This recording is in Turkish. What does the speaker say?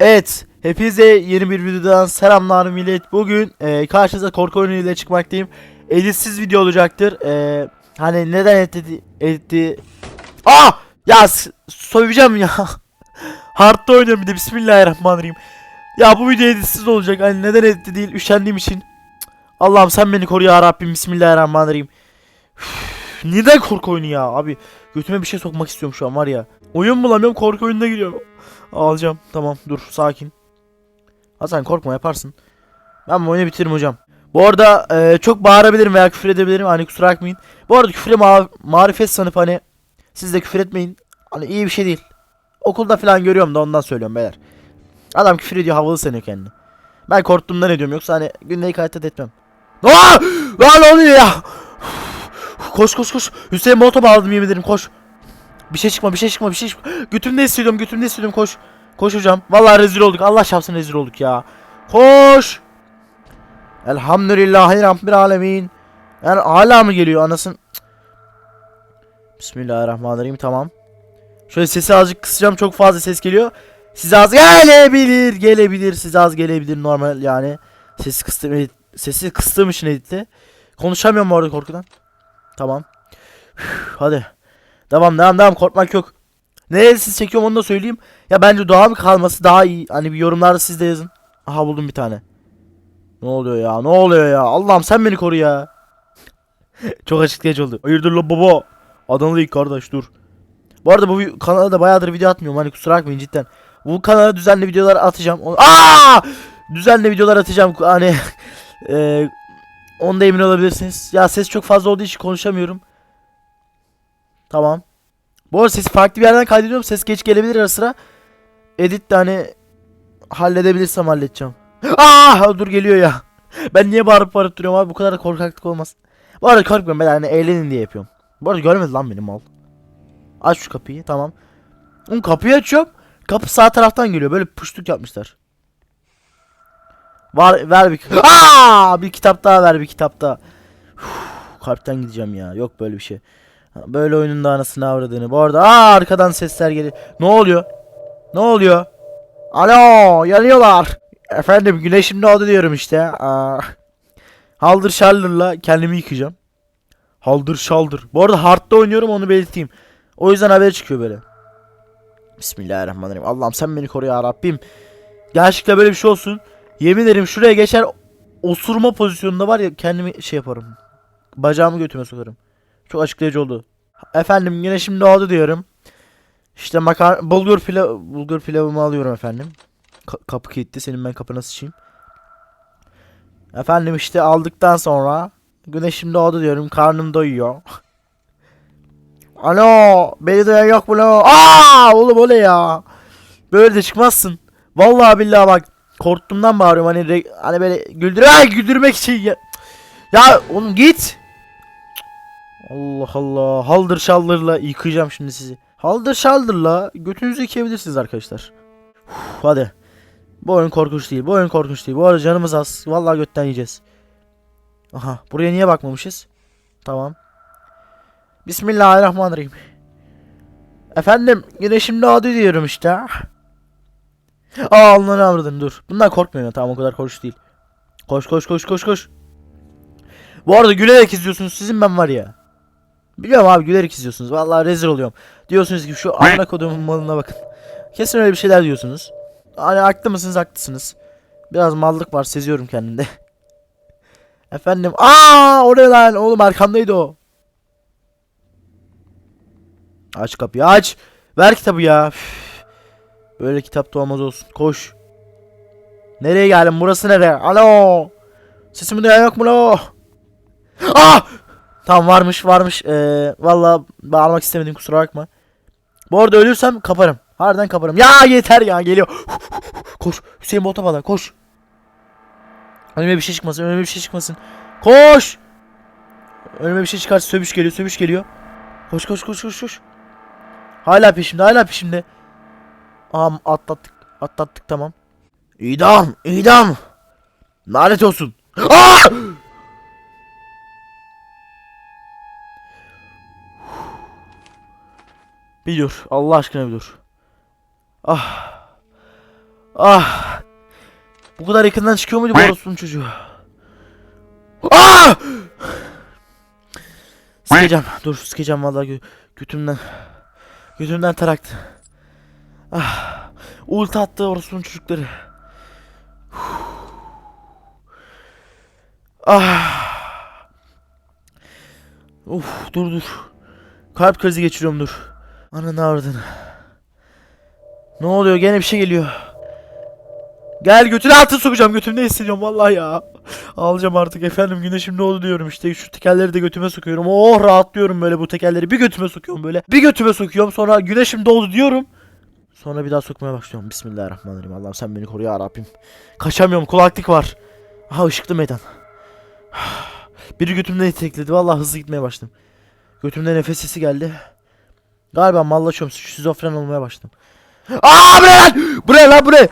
Evet, hepinize yeni bir videodan selamlar millet. Bugün e, karşınıza korku oyunu çıkmaktayım. Editsiz video olacaktır. E, hani neden editti... editti... Aa! Ya söyleyeceğim ya. Hard'da oynuyorum bir de Bismillahirrahmanirrahim. Ya bu video editsiz olacak. Hani neden editti değil üşendiğim için. Allah'ım sen beni koru ya Rabbim Bismillahirrahmanirrahim. Neden korku oyunu ya abi? Götüme bir şey sokmak istiyorum şu an var ya. Oyun bulamıyorum korku oyununa giriyorum. Alacağım. Tamam dur sakin. Hasan korkma yaparsın. Ben bu oyunu bitiririm hocam. Bu arada e, çok bağırabilirim veya küfür edebilirim. Hani kusura bakmayın. Bu arada küfre ma marifet sanıp hani siz de küfür etmeyin. Hani iyi bir şey değil. Okulda falan görüyorum da ondan söylüyorum beyler. Adam küfür ediyor havalı sanıyor kendini. Ben korktuğumdan ediyorum yoksa hani gündelik hayatta da etmem. Aa! Lan oluyor ya? Koş koş koş. Hüseyin Molotov aldım yemin ederim koş. Bir şey çıkma bir şey çıkma bir şey çıkma. Götümde hissediyorum götümde hissediyorum koş. Koş hocam. Vallahi rezil olduk. Allah şapsın rezil olduk ya. Koş. Elhamdülillahi Rabbil alemin. Yani hala mı geliyor anasın? Bismillahirrahmanirrahim tamam. Şöyle sesi azıcık kısacağım çok fazla ses geliyor. Size az gelebilir gelebilir size az gelebilir normal yani. Sesi kıstım sesi kıstığım için editte. Konuşamıyorum bu arada korkudan. Tamam. Üf, hadi. Devam devam devam korkmak yok. Nereye siz çekiyorum onu da söyleyeyim. Ya bence doğa mı kalması daha iyi. Hani bir yorumlarda siz de yazın. Aha buldum bir tane. Ne oluyor ya? Ne oluyor ya? Allah'ım sen beni koru ya. Çok açıklayıcı oldu. Hayırdır la baba? Adanalı kardeş dur. Bu arada bu kanala da bayağıdır video atmıyorum. Hani kusura bakmayın cidden. Bu kanala düzenli videolar atacağım. Aa! Düzenli videolar atacağım. Hani e, onda emin olabilirsiniz. Ya ses çok fazla olduğu için konuşamıyorum. Tamam. Bu arada sesi farklı bir yerden kaydediyorum. Ses geç gelebilir ara sıra. Edit de hani halledebilirsem halledeceğim. Aa dur geliyor ya. Ben niye bağırıp bağırıp duruyorum abi bu kadar da korkaklık olmaz. Bu arada korkmuyorum ben hani eğlenin diye yapıyorum. Bu arada görmedi lan benim mal. Aç şu kapıyı tamam. Oğlum kapıyı açıyorum. Kapı sağ taraftan geliyor. Böyle puştuk yapmışlar. Var ver bir Aa bir kitap daha ver bir kitap daha. Uf, kalpten gideceğim ya. Yok böyle bir şey. Böyle oyunun da anasını avradığını. Bu arada aa arkadan sesler geliyor. Ne oluyor? Ne oluyor? Alo yanıyorlar. Efendim güneşim doğdu diyorum işte. Aa. Haldır şallırla kendimi yıkayacağım. Haldır şaldır. Bu arada hard'da oynuyorum onu belirteyim. O yüzden haber çıkıyor böyle. Bismillahirrahmanirrahim. Allah'ım sen beni koru ya Rabbim. Gerçekten böyle bir şey olsun. Yemin ederim şuraya geçer osurma pozisyonunda var ya kendimi şey yaparım. Bacağımı götüme sokarım. Çok açıklayıcı oldu. Efendim güneşim doğdu diyorum. İşte makar bulgur pilav bulgur pilavımı alıyorum efendim. Ka- kapı kilitli senin ben kapına sıçayım. Efendim işte aldıktan sonra güneşim doğdu diyorum. Karnım doyuyor. Alo, beni duyan yok mu lo? Aa, oğlum o ne ya? Böyle de çıkmazsın. Vallahi billahi bak korktuğumdan bağırıyorum hani hani böyle güldür Ay, güldürmek için ya. Ya oğlum git. Allah Allah. Haldır şaldırla yıkayacağım şimdi sizi. Haldır şaldırla götünüzü yıkayabilirsiniz arkadaşlar. Uf, hadi. Bu oyun korkunç değil. Bu oyun korkunç değil. Bu arada canımız az. Vallahi götten yiyeceğiz. Aha. Buraya niye bakmamışız? Tamam. Bismillahirrahmanirrahim. Efendim güneşim doğdu diyorum işte. Aa Allah'ını avradın dur. Bundan korkmuyorum tamam o kadar korkunç değil. Koş koş koş koş koş. Bu arada gülerek izliyorsunuz sizin ben var ya. Biliyorum abi gülerek izliyorsunuz. Vallahi rezil oluyorum. Diyorsunuz ki şu amına kodumun malına bakın. Kesin öyle bir şeyler diyorsunuz. Hani haklı mısınız haklısınız. Biraz mallık var seziyorum kendimde. Efendim aa o lan oğlum arkamdaydı o. Aç kapıyı aç. Ver kitabı ya. Üf. Böyle kitap da olsun. Koş. Nereye geldim? Burası nere? Alo. Sesimi duyan yok mu lo? Ah! Tamam varmış varmış. Ee, Valla bağırmak istemedim kusura bakma. Bu arada ölürsem kaparım. Harbiden kaparım. Ya yeter ya geliyor. koş. Hüseyin Bolt falan koş. Önüme bir şey çıkmasın. Önüme bir şey çıkmasın. Koş. Önüme bir şey çıkarsa sövüş geliyor. Sövüş geliyor. Koş koş koş koş koş. Hala peşimde hala peşimde. Aa atlattık. Atlattık tamam. İdam. idam. Lanet olsun. Aa! Bir dur. Allah aşkına bir dur. Ah. Ah. Bu kadar yakından çıkıyor muydu bu orospunun çocuğu? Ah! Sikeceğim. Dur sikeceğim vallahi gö götümden. Götümden taraktı. Ah. Ulti attı orospunun çocukları. Ah. Uf dur dur. Kalp krizi geçiriyorum dur. Ananı avradını. Ne oluyor gene bir şey geliyor. Gel götünü altı sokacağım götümde hissediyorum vallahi ya. Alacağım artık efendim güneşim ne oldu diyorum işte şu tekerleri de götüme sokuyorum. Oh rahatlıyorum böyle bu tekerleri bir götüme sokuyorum böyle. Bir götüme sokuyorum sonra güneşim doğdu diyorum. Sonra bir daha sokmaya başlıyorum. Bismillahirrahmanirrahim. Allah'ım sen beni koru ya Rabbim. Kaçamıyorum kulaklık var. Aha ışıklı meydan. Biri götümden itekledi. Vallahi hızlı gitmeye başladım. Götümde nefes sesi geldi. Galiba mallaşıyorum. Şizofren olmaya başladım. Aa bu ne lan? Bu ne lan bu ne?